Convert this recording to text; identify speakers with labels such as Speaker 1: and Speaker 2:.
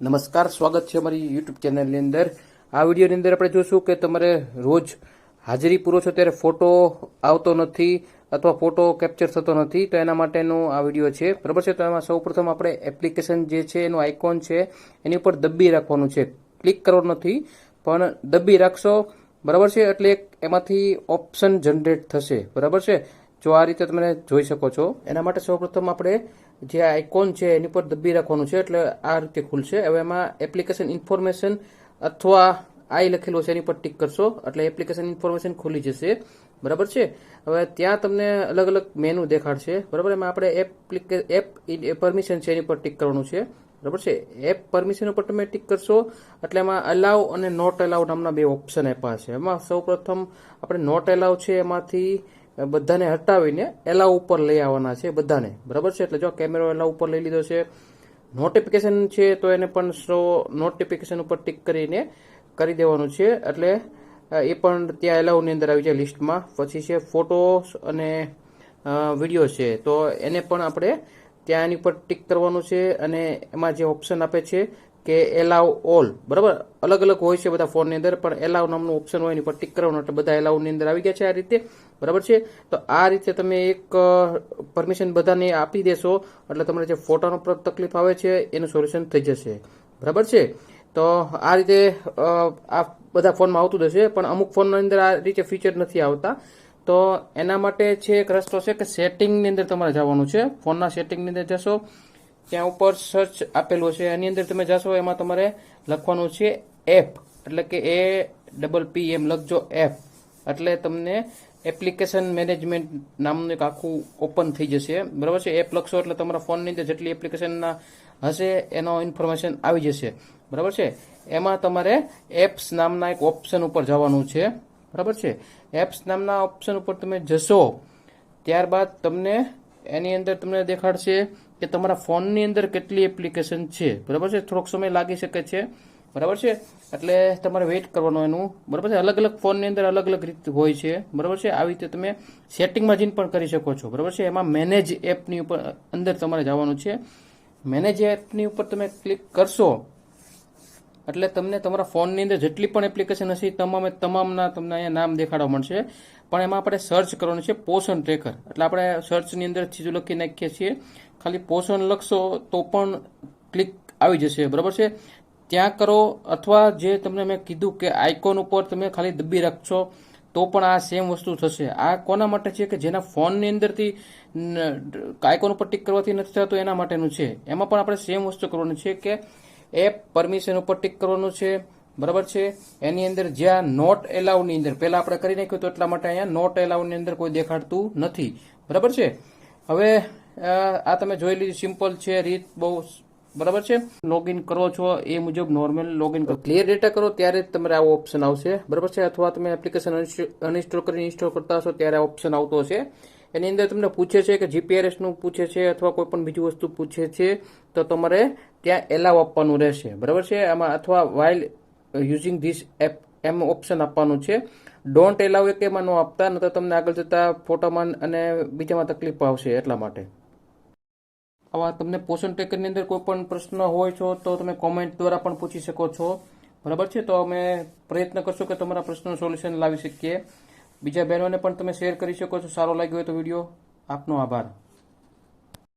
Speaker 1: નમસ્કાર, સ્વાગત છે અમારી યુટ્યુબ ચેનલની અંદર. આ વિડીયોની અંદર આપણે જોશું કે તમારે રોજ હાજરી પૂરો છો ત્યારે ફોટો આવતો નથી અથવા ફોટો કેપ્ચર થતો નથી, તો એના માટેનો આ વીડિયો છે. બરાબર છે? તો એમાં સૌપ્રથમ આપણે એપ્લિકેશન જે છે, એનું આઇકોન છે, એની ઉપર દબ્બી રાખવાનું છે. ક્લિક કરવાનું નથી, પણ દબ્બી રાખશો. બરાબર છે? એટલે એમાંથી ઓપ્શન જનરેટ થશે. બરાબર છે? જો આ રીતે તમે જોઈ શકો છો, એના માટે સૌપ્રથમ આપણે જે આઇકોન છે, એની પર દબ્બી રાખવાનું છે, એટલે આ રીતે ખુલશે. હવે એમાં એપ્લિકેશન ઇન્ફોર્મેશન અથવા આઈ લખેલું છે એની પર ટીક કરશો, એટલે એપ્લિકેશન ઇન્ફોર્મેશન ખુલી જશે. બરાબર છે? હવે ત્યાં તમને અલગ અલગ મેનુ દેખાડશે. બરાબર? એમાં આપણે એપ્લિકે એપ પરમિશન છે, એની પર ટીક કરવાનું છે. બરાબર છે? એપ પરમિશન ઉપર તમે ટિક કરશો, એટલે એમાં અલાવ અને નોટ એલાઉ નામના બે ઓપ્શન આપ્યા છે. એમાં સૌપ્રથમ આપણે નોટ એલાઉ છે, એમાંથી બધાને હટાવીને એલા ઉપર લઈ આવવાના છે બધાને. બરાબર છે? એટલે જો કેમેરો એલા ઉપર લઈ લીધો છે નોટિફિકેશન છે, તો એને પણ શો નોટિફિકેશન ઉપર ટિક કરીને કરી દેવાનું છે. એટલે એ પણ ત્યાં એલાઉની અંદર આવી જાય લિસ્ટમાં પછી છે ફોટોસ અને વીડિયો છે. તો એને પણ આપણે ત્યાં એની ઉપર ટિક કરવાનું છે અને એમાં જે ઓપ્શન આપે છે કે એલાવ ઓલ, બરાબર? અલગ અલગ હોય છે બધા ફોનની અંદર, પણ એલાવ નામનું ઓપ્શન હોય એની પર ટીક કરવાનું એટલે બધા એલાવની અંદર આવી ગયા છે આ રીતે. બરાબર છે? તો આ રીતે તમે એક પરમિશન બધાને આપી દેશો, એટલે તમારે જે ફોટાનો તકલીફ આવે છે, એનું સોલ્યુશન થઈ જશે. બરાબર છે? તો આ રીતે આ બધા ફોનમાં આવતું જશે પણ અમુક ફોનની અંદર આ રીતે ફીચર નથી આવતા. તો એના માટે છે એક રસ્તો છે કે સેટિંગની અંદર તમારે જવાનું છે. ફોનના સેટિંગની અંદર જશો ત્યાં ઉપર સર્ચ આપેલું છે એની અંદર તમે જશો, એમાં તમારે લખવાનું છે એપ એટલે કે એ ડબલ પી એમ લખજો એપ એટલે તમને એપ્લિકેશન મેનેજમેન્ટ નામનું એક આખું ઓપન થઈ જશે. બરાબર છે? એપ લખશો એટલે તમારા ફોનની અંદર જેટલી એપ્લિકેશનના હશે, એનો ઇન્ફોર્મેશન આવી જશે. બરાબર છે? એમાં તમારે એપ્સ નામના એક ઓપ્શન ઉપર જવાનું છે. બરાબર છે? એપ્સ નામના ઓપ્શન ઉપર તમે જશો, ત્યારબાદ તમને એની અંદર તમને દેખાડશે કે તમારા ફોનની અંદર કેટલી એપ્લિકેશન છે? બરાબર છે? થોડોક સમય લાગી શકે છે. બરાબર છે? એટલે તમારે વેઇટ કરવાનું એનું. બરાબર છે? અલગ અલગ ફોનની અંદર અલગ અલગ રીત હોય છે. બરાબર છે? આવી રીતે તમે સેટિંગમાં જઈને પણ કરી શકો છો. બરાબર છે? એમાં મેનેજ એપની ઉપર અંદર તમારે જવાનું છે. મેનેજ એપની ઉપર તમે ક્લિક કરશો એટલે તમને તમારા ફોનની અંદર જેટલી પણ એપ્લિકેશન હશે તમામે તમામના તમને અહીંયા નામ દેખાડવા મળશે. પણ એમાં આપણે સર્ચ કરવાનું છે પોષણ ટ્રેકર એટલે આપણે સર્ચની અંદર ચીજો લખી નાખીએ છીએ. ખાલી પોષણ લખશો તો પણ ક્લિક આવી જશે. બરાબર છે? ત્યાં કરો અથવા જે તમને મેં કીધું કે આઇકોન ઉપર તમે ખાલી દબ્બી રાખશો તો પણ આ સેમ વસ્તુ થશે. આ કોના માટે છે કે જેના ફોનની અંદરથી આઇકોન ઉપર ટિક કરવાથી નથી થતું એના માટેનું છે. એમાં પણ આપણે સેમ વસ્તુ કરવાની છે કે એપ પરમિશન ઉપર ટીક કરવાનું છે. બરાબર છે? એની અંદર જ્યાં નોટ એલાઉની અંદર, પહેલા આપણે કરી નાખ્યું તો એટલા માટે અહીંયા નોટ એલાઉની અંદર કોઈ દેખાડતું નથી. બરાબર છે? હવે આ તમે જોઈ લીધું સિમ્પલ છે, રીત બહુ બરાબર છે? લોગિન કરો છો, એ મુજબ નોર્મલ લોગિન કરો. ક્લિયર ડેટા કરો, ત્યારે તમારે આવો ઓપ્શન આવશે. બરાબર છે? અથવા તમે એપ્લિકેશન અનઇન્સ્ટોલ કરીને ઇન્સ્ટોલ કરતા હશો, ત્યારે આ ઓપ્શન આવતો હશે. એની અંદર તમને પૂછે છે કે જીપીઆરએસનું પૂછે છે અથવા કોઈ પણ બીજી વસ્તુ પૂછે છે, તો તમારે ત્યાં એલાવ આપવાનું રહેશે. બરાબર છે? આમાં અથવા વાઇલ યુઝિંગ ધીસ એપ એમ ઓપ્શન આપવાનું છે. ડોન્ટ એલાવ એક એમાં ન આપતા ન તમને આગળ જતા ફોટામાં અને બીજામાં તકલીફ આવશે એટલા માટે. આવા તમને પોષણ ટ્રેકરની અંદર કોઈ પણ પ્રશ્ન હોય છો, તો તમે કોમેન્ટ દ્વારા પણ પૂછી શકો છો. બરાબર છે? તો અમે પ્રયત્ન કરશું કે તમારા પ્રશ્નનું સોલ્યુશન લાવી શકીએ. બીજા બહેનોને પણ તમે શેર કરી શકો છો. સારો લાગ્યો હોય તો વીડિયો આપનો આભાર.